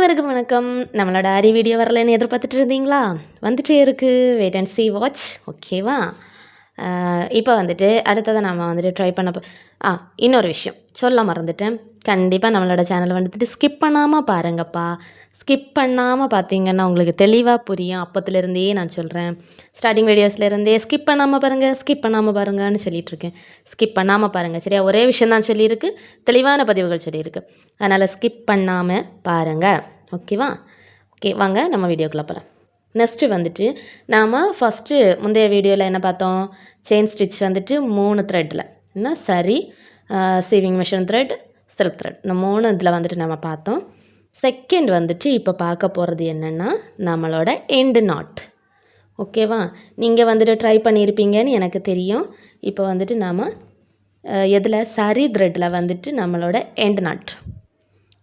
அனைவருக்கும் வணக்கம். நம்மளோட அரி வீடியோ வரலன்னு எதிர்பார்த்துட்டு இருந்தீங்களா? வந்துட்டே இருக்கு. வெயிட் அண்ட் சி வாட்ச் ஓகேவா இப்போ வந்துட்டு அடுத்ததை நம்ம வந்துட்டு ட்ரை பண்ண ஆ இன்னொரு விஷயம். சொல்ல மறந்துட்டேன். கண்டிப்பாக நம்மளோட சேனலை வந்துட்டு ஸ்கிப் பண்ணாமல் பாருங்கப்பா. ஸ்கிப் பண்ணாமல் பார்த்தீங்கன்னா உங்களுக்கு தெளிவாக புரியும். அப்போத்துலேருந்தே நான் சொல்கிறேன் ஸ்டார்டிங் வீடியோஸ்லேருந்தே ஸ்கிப் பண்ணாமல் பாருங்கள் ஸ்கிப் பண்ணாமல் பாருங்கன்னு சொல்லிகிட்ருக்கேன் இருக்கேன் ஸ்கிப் பண்ணாமல் பாருங்கள் சரியா? ஒரே விஷயம் தான் சொல்லியிருக்கு. தெளிவான பதிவுகள் சொல்லியிருக்கு. அதனால் ஸ்கிப் பண்ணாமல் பாருங்கள் ஓகேவா ஓகே வாங்க நம்ம வீடியோக்குள்ளே போகலாம் நெக்ஸ்ட்டு வந்துட்டு நாம் ஃபஸ்ட்டு முந்தைய வீடியோவில் என்ன பார்த்தோம்? செயின் ஸ்டிச் வந்துட்டு மூணு த்ரெட்டில் என்ன? சரி sewing machine thread silk thread இந்த மூணு இதில் வந்துட்டு நம்ம பார்த்தோம். செகண்ட் வந்துட்டு இப்போ பார்க்க போகிறது என்னென்னா நம்மளோட எண்டு நாட் ஓகேவா நீங்கள் வந்துட்டு ட்ரை பண்ணியிருப்பீங்கன்னு எனக்கு தெரியும். இப்போ வந்துட்டு நாம் எதில்? சரி த்ரெட்டில் வந்துட்டு நம்மளோட எண்டு நாட்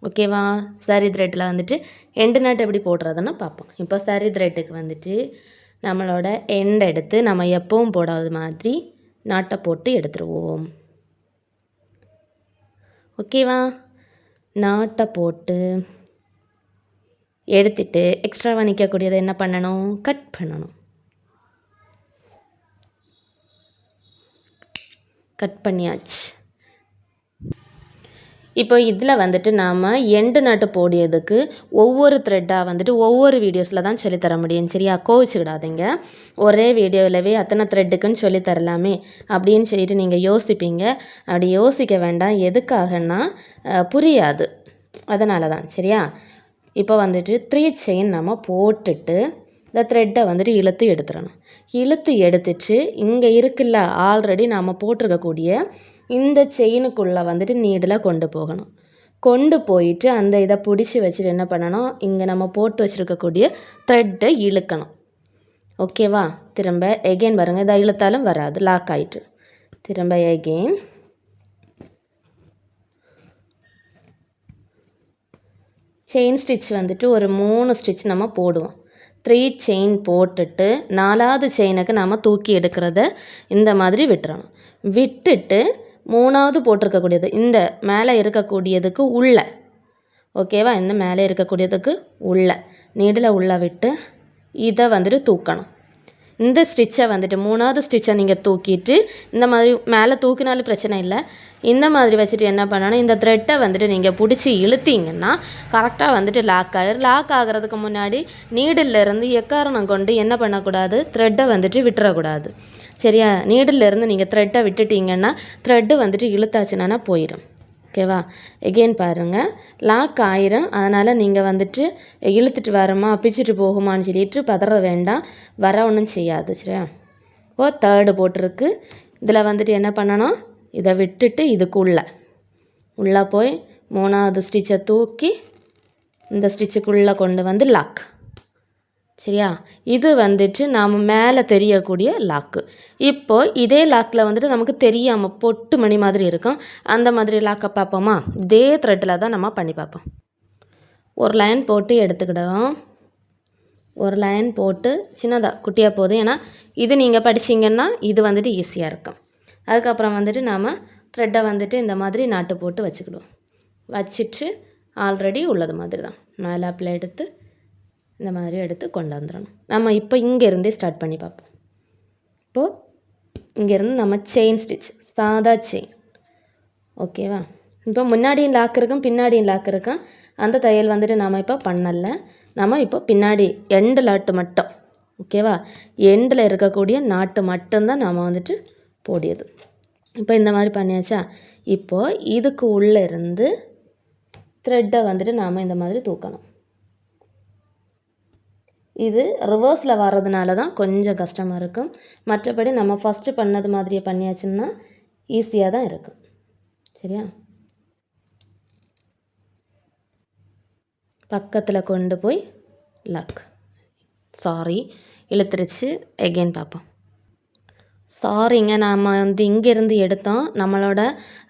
ஓகேவா சரி த்ரெட்டில் வந்துட்டு எண்டு நாட்டு எப்படி போடுறதுன்னு பார்ப்போம். இப்போ சரி த்ரெட்டுக்கு வந்துட்டு நம்மளோட எண்ட் எடுத்து நம்ம எப்பவும் போடாத மாதிரி நாட்டை போட்டு எடுத்துருவோம். ஓகேவா நாட்டை போட்டு எடுத்துட்டு எக்ஸ்ட்ராவாக நிற்கக்கூடியதை என்ன பண்ணணும்? கட் பண்ணணும். கட் பண்ணியாச்சு. இப்போ இதில் வந்துட்டு நாம் எண்டு நாட்டு போடியதுக்கு ஒவ்வொரு த்ரெட்டாக வந்துட்டு ஒவ்வொரு வீடியோஸில் தான் சொல்லித் தர முடியும் சரியா? கோவிச்சுக்கிடாதீங்க. ஒரே வீடியோவிலவே அத்தனை த்ரெட்டுக்குன்னு சொல்லி தரலாமே அப்படின்னு சொல்லிட்டு நீங்கள் யோசிப்பீங்க. அப்படி யோசிக்க வேண்டாம். எதுக்காகன்னா புரியாது. அதனால தான் சரியா? இப்போ வந்துட்டு த்ரீ செயின் நம்ம போட்டுட்டு இந்த த்ரெட்டை வந்துட்டு இழுத்து எடுத்துடணும். இழுத்து எடுத்துட்டு இங்கே இருக்குல்ல ஆல்ரெடி நாம் போட்டிருக்கக்கூடிய இந்த செயினுக்குள்ளே வந்துட்டு நீடில் கொண்டு போகணும். கொண்டு போயிட்டு அந்த இதை பிடிச்சி வச்சுட்டு என்ன பண்ணணும்? இங்கே நம்ம போட்டு வச்சுருக்கக்கூடிய த்ரெட்டை இழுக்கணும். ஓகேவா திரும்ப எகெயின் பாருங்கள் இதை இழுத்தாலும் வராது. லாக் ஆயிட்டு. திரும்ப எகெயின் செயின் ஸ்டிச் வந்துட்டு ஒரு மூணு ஸ்டிச் நம்ம போடுவோம். த்ரீ செயின் போட்டுட்டு நாலாவது செயினுக்கு நம்ம தூக்கி எடுக்கிறத இந்த மாதிரி விட்டுறணும். விட்டுட்டு மூணாவது போட்டிருக்கக்கூடியது. இந்த மேலே இருக்கக்கூடியதுக்கு உள்ள. ஓகேவா இந்த மேலே இருக்கக்கூடியதுக்கு உள்ள. நீடில் உள்ள விட்டு இதை வந்துட்டு தூக்கணும். இந்த ஸ்டிச்சை வந்துட்டு மூணாவது ஸ்டிச்சை நீங்கள் தூக்கிட்டு இந்த மாதிரி மேலே தூக்கினாலும் பிரச்சனை இல்லை. இந்த மாதிரி வச்சுட்டு என்ன பண்ணணும்? இந்த த்ரெட்டை வந்துட்டு நீங்கள் பிடிச்சி இழுத்தீங்கன்னா கரெக்டாக வந்துட்டு லாக் ஆகிடும் லாக் ஆகிறதுக்கு முன்னாடி நீடிலிருந்து எக்காரணம் கொண்டு என்ன பண்ணக்கூடாது? த்ரெட்டை வந்துட்டு விட்டுறக்கூடாது. சரியா? நீடிலிருந்து நீங்கள் த்ரெட்டை விட்டுட்டீங்கன்னா த்ரெட்டு வந்துட்டு இழுத்தாச்சுனா போயிடும் ஓகேவா எகெயின் பாருங்கள் லாக் ஆயிரும். அதனால் நீங்கள் வந்துட்டு இழுத்துட்டு வரமா பிச்சுட்டு போகுமான்னு சொல்லிட்டு பதற வேண்டாம். வர ஒன்றும் செய்யாது சரியா? இப்போ தேர்டு போட்டிருக்கு. இதில் வந்துட்டு என்ன பண்ணணும்? இதை விட்டுட்டு இதுக்குள்ளே. உள்ளே போய் மூணாவது ஸ்டிச்சை தூக்கி இந்த ஸ்டிச்சுக்குள்ளே கொண்டு வந்து லாக் சரியா? இது வந்துட்டு நாம் மேலே தெரியக்கூடிய லாக்கு இப்போது இதே லாக்கில் வந்துட்டு நமக்கு தெரியாமல் பொட்டு மணி மாதிரி இருக்கும். அந்த மாதிரி லாக்கை பார்ப்போமா? இதே த்ரெட்டில் தான் நம்ம பண்ணி பார்ப்போம். ஒரு லைன் போட்டு எடுத்துக்கிடுவோம் ஒரு லைன் போட்டு சின்னதாக குட்டியாக போதும். ஏன்னா இது நீங்கள் படிச்சீங்கன்னா இது வந்துட்டு ஈஸியாக இருக்கும். அதுக்கப்புறம் வந்துட்டு நாம் த்ரெட்டை வந்துட்டு இந்த மாதிரி நாட்டு போட்டு வச்சுக்கிடுவோம். வச்சுட்டு ஆல்ரெடி உள்ளது மாதிரி தான். மேலாப்பில் எடுத்து இந்த மாதிரி எடுத்து கொண்டு வந்துடணும். நம்ம இப்போ இங்கேருந்தே ஸ்டார்ட் பண்ணி பார்ப்போம். இப்போது இங்கேருந்து நம்ம செயின் ஸ்டிச் சாதா செயின் ஓகேவா? இப்போ முன்னாடியும் லாக் இருக்கும் பின்னாடியும் லாக் இருக்கும். அந்த தையல் வந்துட்டு நாம் இப்போ பண்ணலை. நம்ம இப்போ பின்னாடி எண்டு லாட்டு மட்டும். ஓகேவா? எண்டில் இருக்கக்கூடிய நாட்டு மட்டும்தான் நாம் வந்துட்டு போடியது. இப்போ இந்த மாதிரி பண்ணியாச்சா? இப்போது இதுக்கு உள்ளே இருந்து த்ரெட்டை வந்துட்டு நாம் இந்த மாதிரி தூக்கணும். இது ரிவர்ஸில் வர்றதுனால தான் கொஞ்சம் கஷ்டமாக இருக்கும். மற்றபடி நம்ம ஃபஸ்ட்டு பண்ணது மாதிரியே பண்ணியாச்சுன்னா ஈஸியாக தான் இருக்கும் சரியா? பக்கத்தில் கொண்டு போய் லக் சாரி இழுத்துருச்சு. எகெயின் பார்ப்போம். சாரிங்க நாம் வந்து இங்கேருந்து எடுத்தோம். நம்மளோட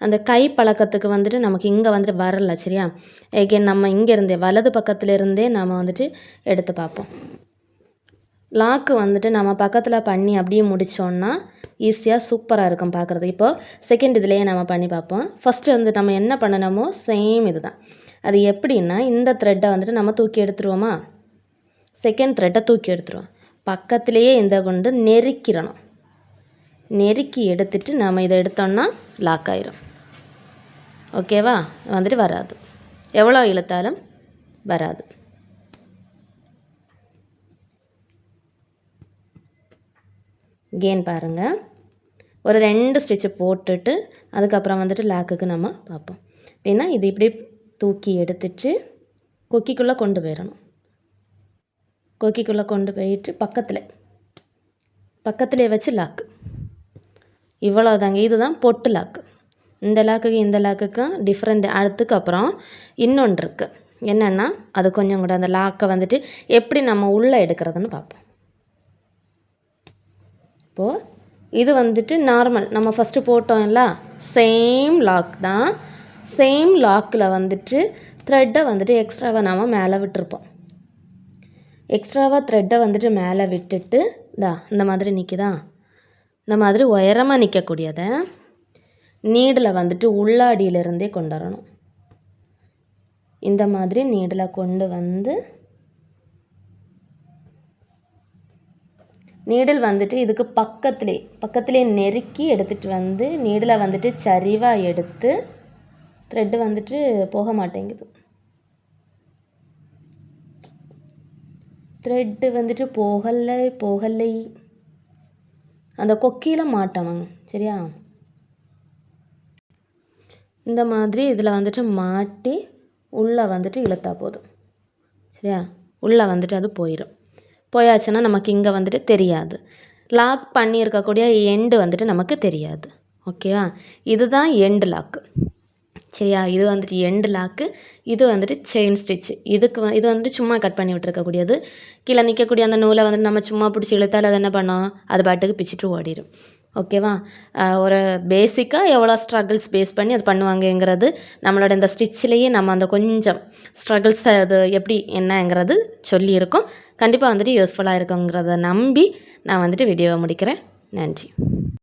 அந்த கை பழக்கத்துக்கு வந்துட்டு நமக்கு இங்கே வந்துட்டு வரல சரியா? எகெயின் நம்ம இங்கேருந்தே வலது பக்கத்துலேருந்தே நாம் வந்துட்டு எடுத்து பார்ப்போம். லாக்கு வந்துட்டு நம்ம பக்கத்தில் பண்ணி அப்படியே முடித்தோன்னா ஈஸியாக சூப்பராக இருக்கும் பார்க்குறது. இப்போ செகண்ட் இதுலேயே நம்ம பண்ணி பார்ப்போம். ஃபஸ்ட்டு வந்து நம்ம என்ன பண்ணணுமோ சேம் இது தான் அது எப்படின்னா இந்த த்ரெட்டை வந்துட்டு நம்ம தூக்கி எடுத்துருவோமா? செகண்ட் த்ரெட்டை தூக்கி எடுத்துருவோம். பக்கத்துலேயே இந்த கொண்டு நெருக்கிடணும் நெருக்கி எடுத்துட்டு நம்ம இதை எடுத்தோம்னா லாக் ஆயிரும். ஓகேவா வந்துட்டு வராது. எவ்வளோ இழுத்தாலும் வராது. கேன் பாருங்கள் ஒரு ரெண்டு ஸ்டிச்சை போட்டுட்டு அதுக்கப்புறம் வந்துட்டு லாக்குக்கு நம்ம பார்ப்போம். அப்படின்னா இது இப்படி தூக்கி எடுத்துட்டு கொக்கிக்குள்ளே கொண்டு போயிடணும் கொக்கிக்குள்ளே கொண்டு போயிட்டு பக்கத்தில். பக்கத்துலேயே வச்சு லாக்கு இவ்வளோதாங்க இதுதான் பொட்டு லாக்கு இந்த லாக்குக்கு இந்த லாக்குக்கும் டிஃப்ரெண்ட் அதுக்கப்புறம் இன்னொன்று இருக்குது என்னென்னா அது கொஞ்சம் கூட அந்த லாக்கை வந்துட்டு எப்படி நம்ம உள்ளே எடுக்கிறதுன்னு பார்ப்போம். இப்போது இது வந்துட்டு நார்மல் நம்ம ஃபஸ்ட்டு போட்டோம்ல சேம் லாக் தான். சேம் லாக்கில் வந்துட்டு த்ரெட்டை வந்துட்டு எக்ஸ்ட்ராவாக நாம் மேலே விட்டுருப்போம். எக்ஸ்ட்ராவாக த்ரெட்டை வந்துட்டு மேலே விட்டுட்டு இந்தா இந்த மாதிரி நிற்கிதா இந்த மாதிரி உயரமாக நிற்கக்கூடியதை நீடில் வந்துட்டு உள்ளாடியிலிருந்தே கொண்டு வரணும். இந்த மாதிரி நீடில் கொண்டு வந்து நீடில் வந்துட்டு இதுக்கு பக்கத்திலே பக்கத்திலே நெருக்கி எடுத்துகிட்டு வந்து நீடில் வந்துட்டு சரிவாக எடுத்து த்ரெட்டு வந்துட்டு போக மாட்டேங்குது. த்ரெட்டு வந்துட்டு போகலை போகலை. அந்த கொக்கியில் மாட்டணும் சரியா? இந்த மாதிரி இதில் வந்துட்டு மாட்டி உள்ளே வந்துட்டு இழுத்தா போதும். சரியா? உள்ளே வந்துட்டு அது போயிடும் போயாச்சுன்னா நமக்கு இங்கே வந்துட்டு தெரியாது. லாக் பண்ணியிருக்கக்கூடிய எண்டு வந்துட்டு நமக்கு தெரியாது. ஓகேவா இதுதான் எண்டு லாக்கு சரியா? இது வந்துட்டு எண்டு லாக்கு இது வந்துட்டு செயின் ஸ்டிச் இதுக்கு வ- இது வந்துட்டு சும்மா கட் பண்ணி விட்டுருக்கக்கூடியது. கீழே நிற்கக்கூடிய அந்த நூலை வந்துட்டு நம்ம சும்மா பிடிச்சி இழுத்தால் அது என்ன பண்ணோம்? அது பாட்டுக்கு பிச்சுட்டு ஓடிடும் ஓகேவா ஒரு பேசிக்காக எவ்வளோ ஸ்ட்ரகிள்ஸ் பேஸ் பண்ணி அது பண்ணுவாங்கங்கிறது நம்மளோட இந்த ஸ்டிச்சிலேயே நம்ம அந்த கொஞ்சம் ஸ்ட்ரகிள்ஸ் அது எப்படி என்னங்கிறது சொல்லியிருக்கோம். கண்டிப்பாக வந்துட்டு யூஸ்ஃபுல்லாக இருக்குங்கிறத நம்பி நான் வந்துட்டு வீடியோவை முடிக்கிறேன். நன்றி.